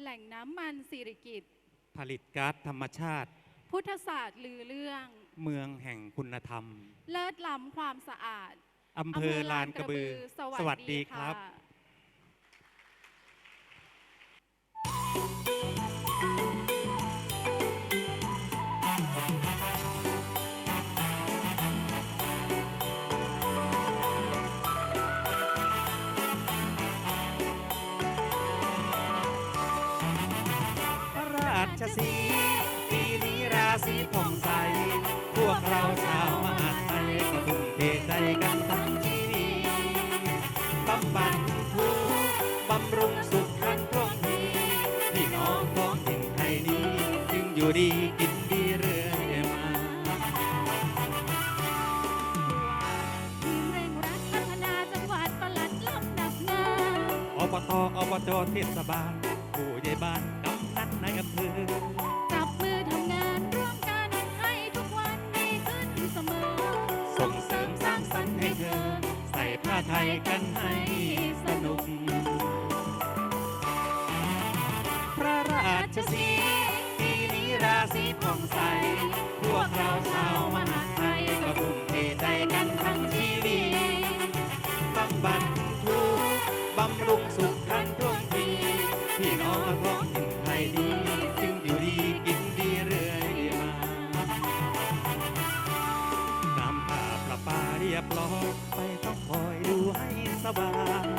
แหล่งน้ำมันสิริกิตผลิตก๊าซธรรมชาติ พุทธศาสตร์ลือเรื่อง เมืองแห่งคุณธรรม เลิศล้ำความสะอาดอำเภอลานกระบือ สวัสดีครับ ชสีปีนี้ราศีผ่องใส พวกเราชาวมหาไทยก็ทุ่มเทใจกันทั้งชีวิตบำบัดทุกข์บำรุงสุขทันท่วงทีพี่น้องท้องถิ่นไทยนี้จึงอยู่ดีกินดีเรื่อยมา ทีมเร่งรัดพัฒนาจังหวัดประหลัดลำดับงาน อบตอบจเทศบาลผู้ใหญ่บ้านกำ นันในอำเภอจับมือทำงานร่วมกันให้ทุกวันดีขึ้นเสมอ ส่งเสริมสร้างสรรค์ให้เธอ ใส่ผ้าไทยกันให้สนุก พระราชสีปีนี้ราศีผ่องใส พวกเราชาวมหาไทยก็ทุ่มเทใจกันทั้งชีวิตบำบัดทุกบำรุงสุข เรียบร้อยไปต้องคอยดูให้สบาย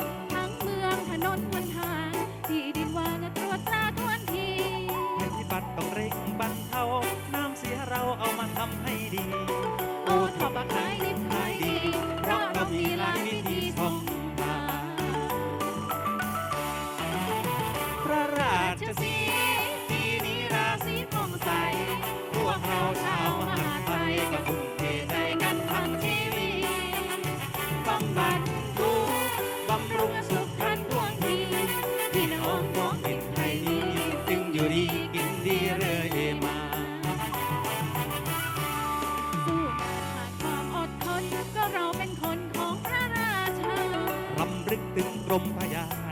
อยู่ดีกินดีเรื่อยมา สู้ขาดความอดทนก็เราเป็นคนของพระราชารำลึกถึงกรมพยา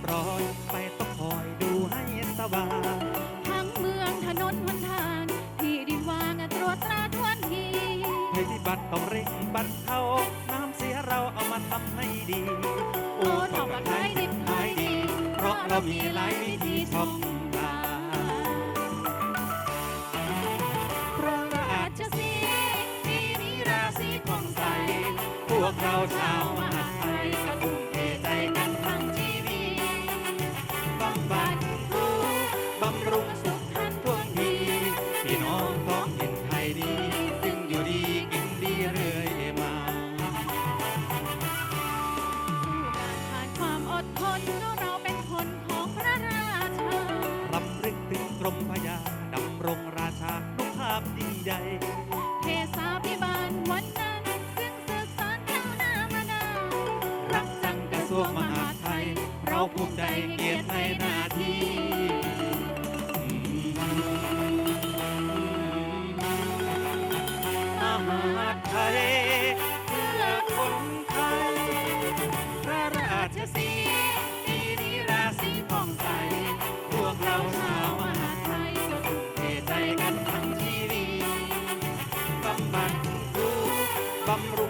บร้อยไปต้องคอยดูให้สบายทั้งเมืองถนนหนทางที่ดินวางตรวจตราทวนทีให้ที่บัตรต้องเร่งบรรเทาน้ำเสียเราเอามาทำให้ดี โอ้ทอปขายดิบขายดี เพราะเรามีหลายวิธีช่องางพระราชสีปีราศีผ่องใส พวกเราชาว ทรวงมหาไทย เราภูมิใจเกียรติในหน้าที่ มหาไทยเพื่อคนไทย พระราชสีมีนิราศีผ่องใส พวกเราชาวมหาไทยจะถูกเทใจกันทั้งชีวิตบำบัดทุกข์บำรุง